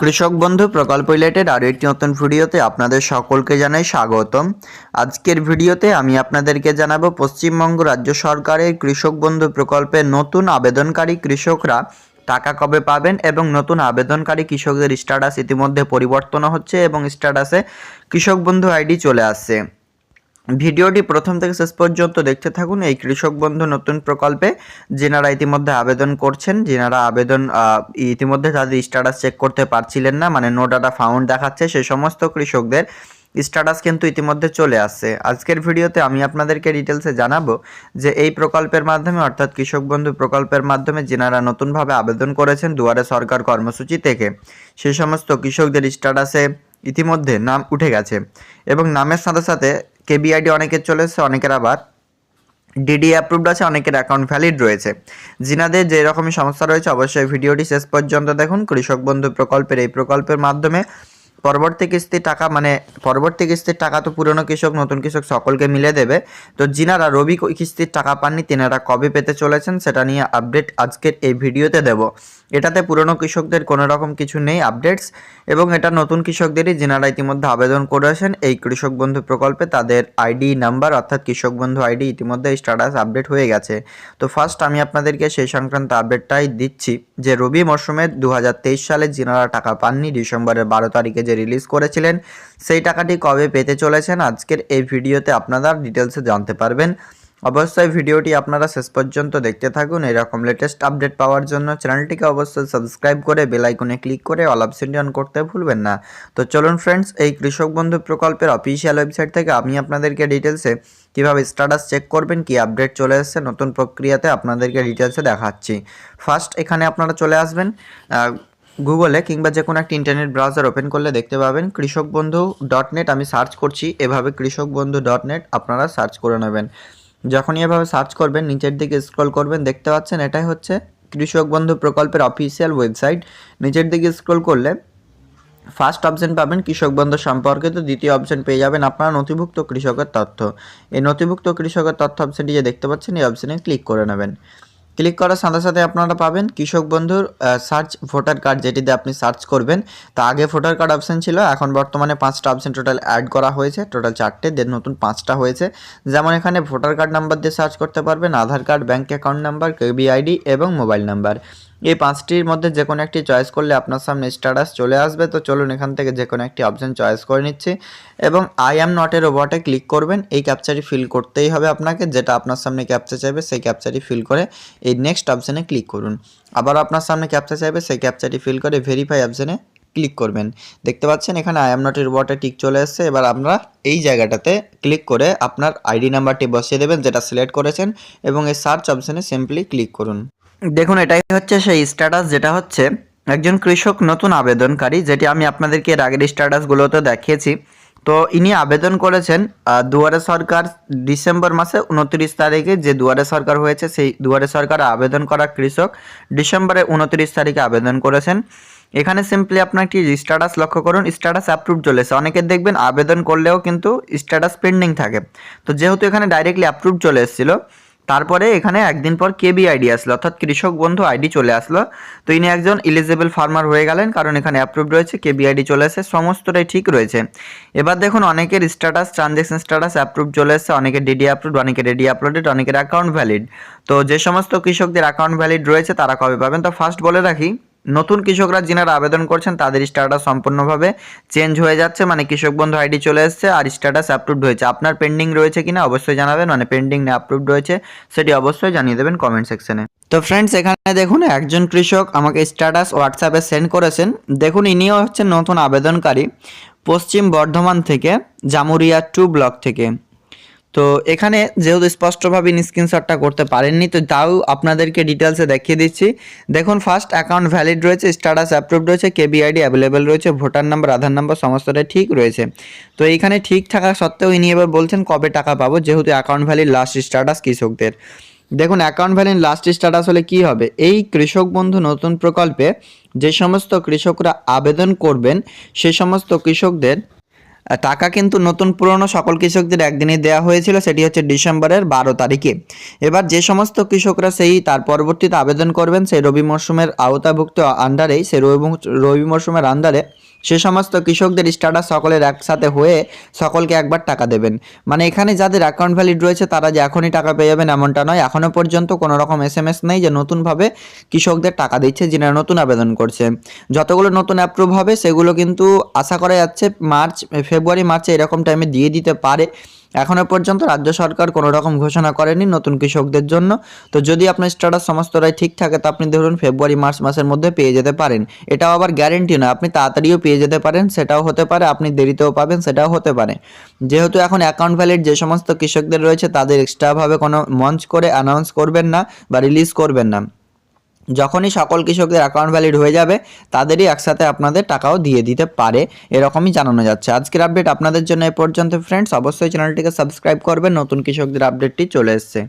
কৃষক বন্ধু প্রকল্প রিলেটেড আরও একটি নতুন ভিডিওতে আপনাদের সকলকে জানাই স্বাগতম। আজকের ভিডিওতে আমি আপনাদেরকে জানাব পশ্চিমবঙ্গ রাজ্য সরকারের কৃষক বন্ধু প্রকল্পে নতুন আবেদনকারী কৃষকরা টাকা কবে পাবেন এবং নতুন আবেদনকারী কৃষকদের স্ট্যাটাস ইতিমধ্যে পরিবর্তন হচ্ছে এবং স্ট্যাটাসে কৃষক বন্ধু আইডি চলে আসছে। ভিডিওটি প্রথম থেকে শেষ পর্যন্ত দেখতে থাকুন। এই কৃষক বন্ধু নতুন প্রকল্পে যেনারা ইতিমধ্যে আবেদন করছেন, যেনারা আবেদন ইতিমধ্যে তাদের স্ট্যাটাস চেক করতে পারছিলেন না মানে নো ডাটা ফাউন্ড দেখাচ্ছে সেই সমস্ত কৃষকদের স্ট্যাটাস কিন্তু ইতিমধ্যে চলে আসছে। আজকের ভিডিওতে আমি আপনাদেরকে ডিটেলসে জানাব যে এই প্রকল্পের মাধ্যমে, অর্থাৎ কৃষক বন্ধু প্রকল্পের মাধ্যমে যেনারা নতুনভাবে আবেদন করেছেন দুয়ারে সরকার কর্মসূচি থেকে সেই সমস্ত কৃষকদের স্ট্যাটাসে ইতিমধ্যে নাম উঠে গেছে। এবং নামের সাথে সাথে কেবিআইডি অনেকের চলে এসেছে অনেকের আবার। ডিডি অ্যাপ্রুভড আছে, অনেকের অ্যাকাউন্ট ভ্যালিড রয়েছে। যিনাদের যে রকমই সমস্যা রয়েছে, অবশ্যই ভিডিওটি শেষ পর্যন্ত দেখুন। কৃষক বন্ধু প্রকল্পের এই প্রকল্পের মাধ্যমে পরবর্তী কিস্তির টাকা মানে পরবর্তী কিস্তির টাকা তো পুরনো কৃষক, নতুন কৃষক সকলকে মিলে দেবে। তো যিনারা রবি কিস্তির টাকা পাননি, তেনারা কবে পেতে চলেছেন সেটা নিয়ে আপডেট আজকের এই ভিডিওতে দেব। এটাতে পুরনো কৃষকদের কোনো রকম কিছু নেই আপডেটস এবং এটা নতুন কৃষকদেরই যিনারা ইতিমধ্যে আবেদন করেছেন এই কৃষক বন্ধু প্রকল্পে তাদের আইডি নাম্বার অর্থাৎ কৃষক বন্ধু আইডি ইতিমধ্যে স্ট্যাটাস আপডেট হয়ে গেছে। তো ফার্স্ট আমি আপনাদেরকে সেই সংক্রান্ত আপডেটটাই দিচ্ছি, যে রবি মরশুমে দু হাজার তেইশ সালে যিনারা টাকা পাননি, ডিসেম্বরের বারো তারিখে যে রিলিজ করেছিলেন, সেই টাকাটি কবে পেতে চলেছেন আজকের এই ভিডিওতে আপনারা ডিটেলসে জানতে পারবেন। অবশ্যই ভিডিওটি আপনারা শেষ পর্যন্ত দেখতে থাকুন। এরকম লেটেস্ট আপডেট পাওয়ার জন্য চ্যানেলটিকে অবশ্যই সাবস্ক্রাইব করে বেল আইকনে ক্লিক করে অল অপশনটি অন করতে ভুলবেন না। তো চলুন ফ্রেন্ডস এই কৃষক বন্ধু প্রকল্পের অফিসিয়াল ওয়েবসাইট থেকে আমি আপনাদেরকে ডিটেলসে কীভাবে স্ট্যাটাস চেক করবেন, কি আপডেট চলে এসেছে, নতুন প্রক্রিয়াতে আপনাদেরকে ডিটেলসে দেখাচ্ছি। ফার্স্ট এখানে আপনারা চলে আসবেন। গুগলে কিংবা যে কোনো একটা ইন্টারনেট ব্রাউজার ওপেন করলে দেখতে পাবেন কৃষক বন্ধু ডট নেট আমি সার্চ করছি, এভাবে কৃষক বন্ধু ডট নেট আপনারা সার্চ করে নেবেন। যখনই এভাবে সার্চ করবেন, নিচের দিকে স্ক্রল করবেন, দেখতে পাচ্ছেন এটাই হচ্ছে কৃষক বন্ধু প্রকল্পের অফিসিয়াল ওয়েবসাইট নিচের দিকে স্ক্রল করলে ফার্স্ট অপশন পাবেন কৃষক বন্ধু সম্পর্কিত, দ্বিতীয় অপশন পেয়ে যাবেন আপনার নথিভুক্ত কৃষকের তথ্য। এই নথিভুক্ত কৃষকের তথ্য অপশনটি যে দেখতে পাচ্ছেন, এই অপশনে ক্লিক করে নেবেন। ক্লিক করার সাথে সাথে আপনারা পাবেন কৃষক বন্ধুর সার্চ ভোটার কার্ড যেটিতে আপনি সার্চ করবেন। তা আগে ভোটার কার্ড অপশান ছিল, এখন বর্তমানে পাঁচটা অপশান টোটাল অ্যাড করা হয়েছে টোটাল চারটে দেন নতুন পাঁচটা হয়েছে। যেমন এখানে ভোটার কার্ড নাম্বার দিয়ে সার্চ করতে পারবেন, Aadhaar card bank account number KB ID এবং মোবাইল নাম্বার এই পাঁচটির মধ্যে যে কোনো একটি চয়েস করলে আপনার সামনে স্ট্যাটাস চলে আসবে। তো চলুন এখান থেকে যে কোনো একটি অপশন চয়েস করে নিচ্ছি। এবং আই অ্যাম নট রোবটে ক্লিক করবেন। এই ক্যাপচারটি ফিল করতেই হবে আপনাকে। যেটা আপনার সামনে ক্যাপচার চাইবে, সেই ক্যাপচারটি ফিল করে এই নেক্সট অপশানে ক্লিক করুন। আবার আপনার সামনে ক্যাপচার চাইবে, সেই ক্যাপচারটি ফিল করে ভেরিফাই অপশানে ক্লিক করবেন। দেখতে পাচ্ছেন এখানে আই এম নট রোবটে টিক চলে এসেছে। এবার আমরা এই জায়গাটাতে ক্লিক করে আপনার আইডি নাম্বারটি বসিয়ে দেবেন, যেটা সিলেক্ট করেছেন, এবং এই সার্চ অপশানে সিম্পলি ক্লিক করুন। দেখুন, এটাই হচ্ছে সেই স্ট্যাটাস যেটা হচ্ছে একজন কৃষক নতুন আবেদনকারী, যেটি আমি আপনাদেরকে এর আগের স্ট্যাটাসগুলোতে দেখিয়েছি। তো ইনি আবেদন করেছেন দুয়ারে সরকার ডিসেম্বর মাসে উনত্রিশ তারিখে, যে দুয়ারে সরকার হয়েছে, সেই দুয়ারে সরকার আবেদন করা কৃষক ডিসেম্বরে উনত্রিশ তারিখে আবেদন করেছেন। এখানে সিম্পলি আপনার একটি স্ট্যাটাস লক্ষ্য করুন স্ট্যাটাস অ্যাপ্রুভ চলেছে অনেকে দেখবেন আবেদন করলেও কিন্তু স্ট্যাটাস পেন্ডিং থাকে। তো যেহেতু এখানে ডাইরেক্টলি অ্যাপ্রুভ চলে এসেছিল তারপরে এখানে একদিন পর কেবি আইডি আসলো, অর্থাৎ কৃষক বন্ধু আইডি চলে আসলো। তো ইনি একজন ইলিজিবল ফার্মার হয়ে গেলেন, কারণ এখানে অ্যাপ্রুভ রয়েছে, কেবি আইডি চলে এসে সমস্তটাই ঠিক রয়েছে। এবার দেখুন, অনেকের স্ট্যাটাস ট্রানজ্যাকশন স্ট্যাটাস অ্যাপ্রুভ চলে এসেছে, অনেকের ডিডি অ্যাপ্রুভ অনেকের রেডি আপলোডেড অনেকের অ্যাকাউন্ট ভ্যালিড তো যে সমস্ত কৃষকদের অ্যাকাউন্ট ভ্যালিড রয়েছে, তারা কবে পাবেন? তো ফার্স্ট বলে রাখি নতুন কৃষকরা যিনারা আবেদন করছেন, তাদের স্ট্যাটাস সম্পূর্ণভাবে চেঞ্জ হয়ে যাচ্ছে। মানে কৃষক বন্ধু আইডি চলে এসেছে আর স্ট্যাটাস অ্যাপ্রুভড হয়েছে। আপনার পেন্ডিং রয়েছে কিনা অবশ্যই জানাবেন। মানে পেন্ডিং না অ্যাপ্রুভড রয়েছে, সেটি অবশ্যই জানিয়ে দেবেন কমেন্ট সেকশনে তো ফ্রেন্ডস এখানে দেখুন, একজন কৃষক আমাকে স্ট্যাটাস হোয়াটসঅ্যাপে সেন্ড করেছেন। দেখুন, ইনিও হচ্ছেন নতুন আবেদনকারী পশ্চিম বর্ধমান থেকে, জামুরিয়া টু ব্লক থেকে। তো এখানে যেহেতু স্পষ্টভাবে স্ক্রিনশটটা করতে পারেননি, তো তাও আপনাদেরকে ডিটেলসে দেখিয়ে দিচ্ছি। দেখুন ফার্স্ট অ্যাকাউন্ট ভ্যালিড রয়েছে স্ট্যাটাস অ্যাপ্রুভড রয়েছে কেবিআইডি অ্যাভেলেবেল রয়েছে ভোটার নাম্বার আধার নাম্বার সমস্তটাই ঠিক রয়েছে। তো এইখানে ঠিক থাকা সত্ত্বেও ইনি এবার বলছেন, কবে টাকা পাবো? যেহেতু অ্যাকাউন্ট ভ্যালিড লাস্ট স্ট্যাটাস কৃষকদের। দেখুন অ্যাকাউন্ট ভ্যালিড লাস্ট স্ট্যাটাস হলে কি হবে? এই কৃষক বন্ধু নতুন প্রকল্পে যে সমস্ত কৃষকরা আবেদন করবেন, সে সমস্ত কৃষকদের টাকা কিন্তু নতুন পুরনো সকল কৃষকদের একদিনই দেওয়া হয়েছিল, সেটি হচ্ছে ডিসেম্বরের বারো তারিখে। এবার যে সমস্ত কৃষকরা সেই, তার পরবর্তীতে আবেদন করবেন, সেই রবি মরশুমের আওতাভুক্ত আন্ডারেই সেই রবি রবি মরশুমের আন্ডারে সে সমস্ত কৃষকদের স্ট্যাটাস সকলের একসাথে হয়ে সকলকে একবার টাকা দেবেন। মানে এখানে যাদের অ্যাকাউন্ট ভ্যালিড রয়েছে, তারা যে এখনই টাকা পেয়ে যাবেন এমনটা নয়। এখনও পর্যন্ত কোনো রকম এস এম এস নেই যে নতুনভাবে কৃষকদের টাকা দিচ্ছে যিনি নতুন আবেদন করছে। যতগুলো নতুন অ্যাপ্রুভ হবে, সেগুলো কিন্তু আশা করা যাচ্ছে মার্চ, ফেব্রুয়ারি, মার্চে এরকম টাইমে দিয়ে দিতে পারে। এখনও পর্যন্ত রাজ্য সরকার কোনো রকম ঘোষণা করেনি নতুন কৃষকদের জন্য। তো যদি আপনার স্ট্যাটাস সমস্তটাই ঠিক থাকে, তো আপনি ধরুন ফেব্রুয়ারি, মার্চ মাসের মধ্যে পেয়ে যেতে পারেন। এটাও আবার গ্যারেন্টি নয়, আপনি তাড়াতাড়িও পেয়ে যেতে পারেন, সেটাও হতে পারে, আপনি দেরিতেও পাবেন, সেটাও হতে পারে। যেহেতু এখন অ্যাকাউন্ট ভ্যালিড যে সমস্ত কৃষকদের রয়েছে, তাদের এক্সট্রাভাবে কোনো মঞ্চ করে অ্যানাউন্স করবেন না বা রিলিজ করবেন না। যখনই সকল কৃষকদের অ্যাকাউন্ট ভ্যালিড হয়ে যাবে, তাদেরই একসাথে আপনাদের টাকাও দিয়ে দিতে পারে। এরকমই জানানো যাচ্ছে। আজকের আপডেট আপনাদের জন্য এ পর্যন্ত ফ্রেন্ডস অবশ্যই চ্যানেলটিকে সাবস্ক্রাইব করবেন। নতুন কৃষকদের আপডেটটি চলে এসছে।